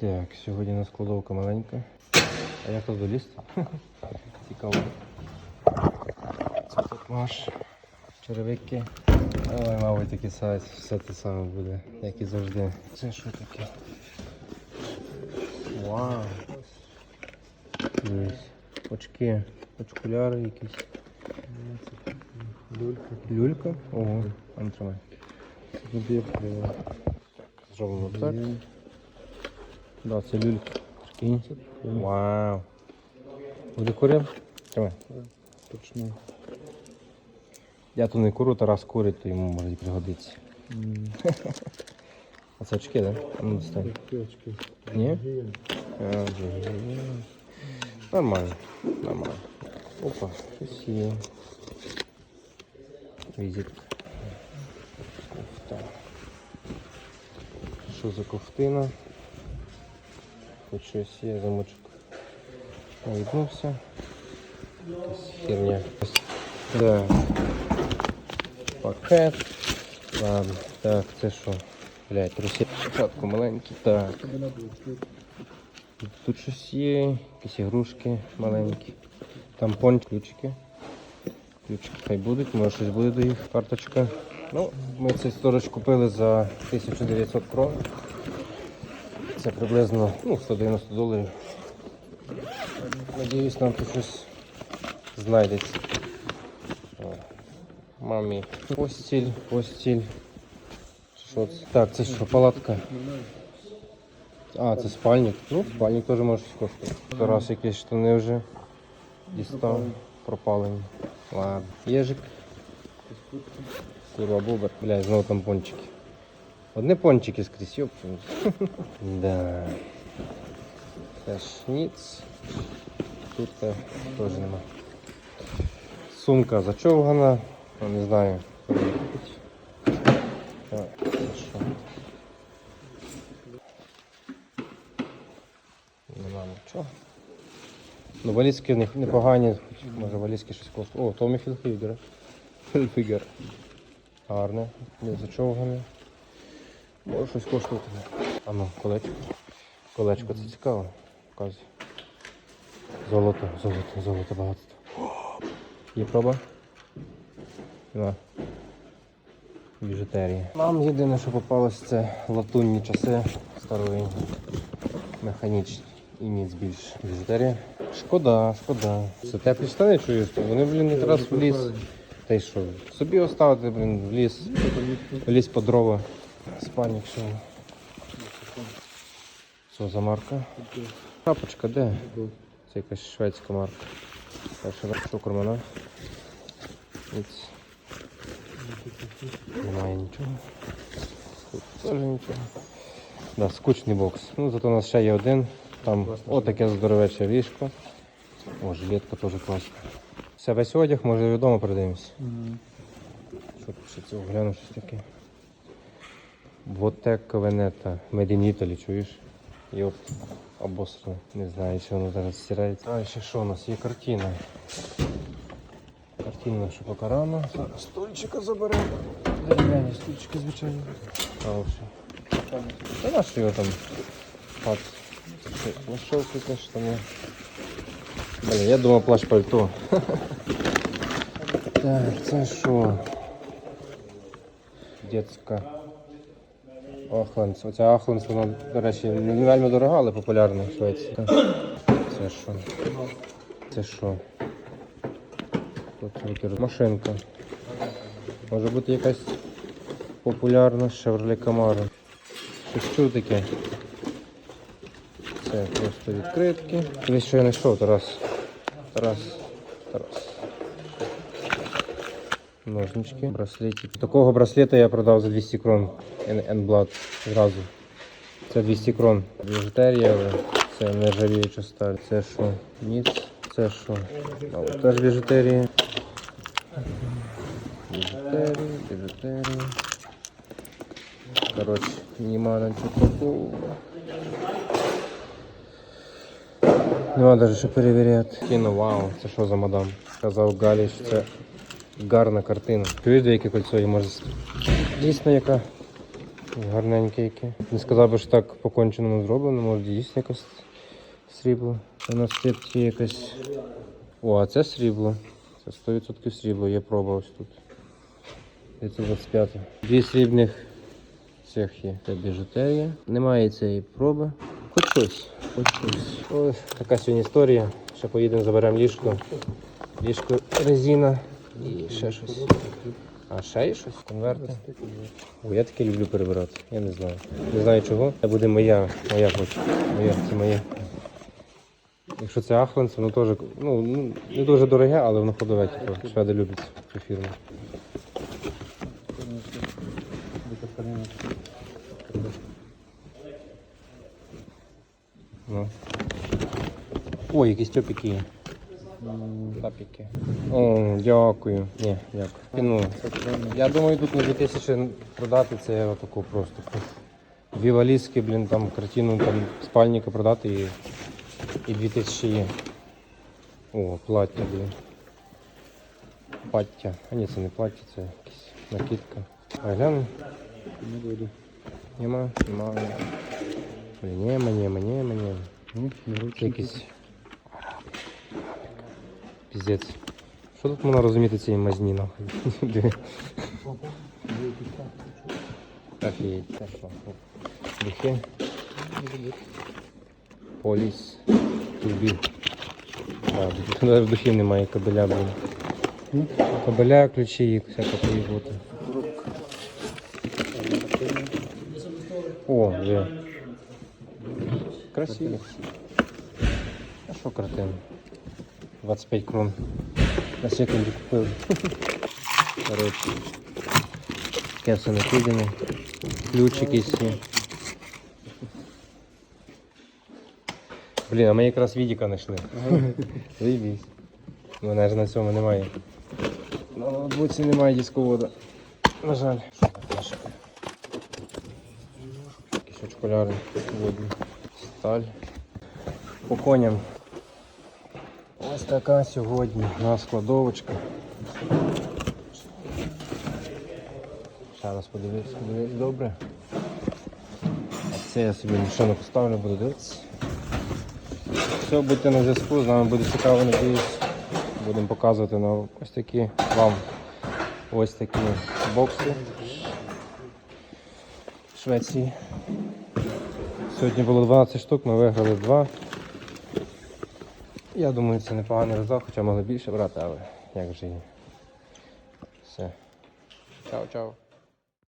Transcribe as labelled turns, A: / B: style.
A: Так, сьогодні у нас кладовка маленька. А як тут долізти? Цікаво. Це тут маш, черевики. Ой, мабуть, такий сайт, все те саме буде, як і завжди. Це що таке? Вау. Дивись. Очки, очкуляри якісь.
B: Люлька.
A: Люлька? Ого, а ну тримай.
B: Набір
A: так. Да, це люлька. Прикинь. Вау. Буде курив? Тримай.
B: точно.
A: Я тут не курю, Тарас курить, то йому може і пригодиться. А це очки, так? Ну, достань. Ні? А. Нормально. Нормально. Опа, щось є. Візитка. Що за ковтина? Тут щось є, замочок. Віднувся. Якась херня. Да. Пакет. Ладно. Так, це що? Блять, труси. Спочатку маленький. Так. Тут щось є, якісь ігрушки маленькі. Тампон, ключики. Ключики хай будуть, може щось буде до їх, карточка. Ну, ми цей сторож купили за 1900 крон. Це приблизно ну, 190 доларів. Надіюсь, нам тут щось знайдеться. Мамі постіль, постіль. Що це? Так, це що, палатка? А, це спальник. Ну, спальник теж може щось коштувати. Тарас якісь штани вже дістав, пропалені. Ладно. Єжик. Курва бубер. Бля, знову там пончики. Одні пончики скрізь, йопчу. Да. Ніц. Тут теж нема. Сумка зачовгана. Ну, Не знаю? Нема нічого. Ну, валізки непогані, може валізки щось коштують. О, Томі Хілфігер. Хілфігер. Гарне, не зачовгане. Може щось коштувати. А ну, колечко. Колечко це цікаво. Показує. Золото, золото, золото багатство. Є проба? Нема. Біжутерія. Нам єдине, що попалось, це латунні часи старовинні, механічні і ніц більше. Біжутерія. Шкода, шкода. Це теплі штани чуєш? Вони, блін, якраз в ліс. Й що? Собі оставити, блін, в ліс. В ліс по дрова. Спальник що. Що за марка? Шапочка де? Це якась шведська марка. Перший раз шукурмана. Ніц. Немає нічого. Тут теж нічого. Да, скучний бокс. Ну, зато у нас ще є один. Там отаке здоровече ліжко. О, жилетка теж класна. Все, весь одяг, може вдома передивимося. Що тут ще цього гляну щось таке. Вотека Венета. Made in Italy, чуєш? Йоп, обосрано. Не знаю, що воно зараз стирається. А ще що у нас? Є картина. Картина наша поки рано. Зараз стульчика заберемо. Дерев'яні стульчики, звичайно. Хороші. Та на що його там? Пац. Нашов якась штани. Блін, я думав плащ пальто. так, це що? Детська. Ахленс. Оця Ахленс, вона, до речі, не вельми дорога, але популярна в Швеції. Це що? Це що? Тут машинка. Може бути якась популярна Chevrolet Camaro. Чув таке. Це просто відкритки. Десь що я знайшов, Тарас. Тарас. Тарас. Ножнички, браслети. Такого браслета я продав за 200 крон. N-Blood зразу. Це 200 крон. Біжутерія, але це нержавіюча сталь. Це що? Ніц. Це що? Теж біжутерія. Біжутерія, біжутерія. Коротше, нічого такого. Нема навіть що перевіряти. Кіно, вау, це що за мадам? Сказав Галі, що це гарна картина. Чуєш, де яке кольцо і може. Дійсно, яка Гарненькі які. Не сказав би, що так по конченому зроблено, може дійсно якось срібло. У нас тут є якась. О, а це срібло. Це 100% срібло, я пробував тут. 525. Дві срібних цих є. Це біжутерія. Немає цієї проби. Щось, хоч щось. Ось така сьогодні історія. Ще поїдемо, заберемо ліжко. Ліжко резина і ще щось. А ще є щось? Конверти. О, я таке люблю перебирати. Я не знаю. Не знаю чого. Це буде моя, моя хоч. Моя, це моє. Якщо це Ахленс, воно теж ну, ну, не дуже дороге, але воно ходове, типу, шведи люблять цю фірму. Ну. Ой, якісь топіки є. Топіки. О, дякую. Ні, дякую. Ну, я думаю, тут на 2000 продати це отаку просто. Дві валізки, блін, там картину, там спальника продати і, і 2000 є. О, плаття, блін. Плаття. А ні, це не плаття, це якась накидка. А гляну.
B: Не буду.
A: Нема, нема. Нема, нема.
B: Ну, не
A: Це якийсь. Піздець. Що тут можна розуміти цієї мазні нахуй? Так і це? Духи. Поліс. Тубі. А, тут навіть духів немає, кабеля, блін.
B: Ну,
A: Кабеля, ключі і всяка поїхати. О, вже. Красиво. А що картина? 25 крон. На секунду купив. Коротше. Таке все накидане. Ключ якийсь є. Блін, а ми якраз відіка знайшли. Заїбісь. У мене ж на цьому немає. На ноутбуці немає дисковода. На жаль. Наше? Водні. Сталь. По коням. Ось така сьогодні у нас складовочка. Ще раз подивитися, подивитися добре. А це я собі машину поставлю, буду дивитися. Все, будьте на зв'язку, з нами буде цікаво, надіюсь. Будемо показувати на ось такі вам ось такі бокси Швеції. Сьогодні було 12 штук, ми виграли 2. Я думаю, це непоганий результат, хоча могли більше брати, але як же є. Все. Чао, чао.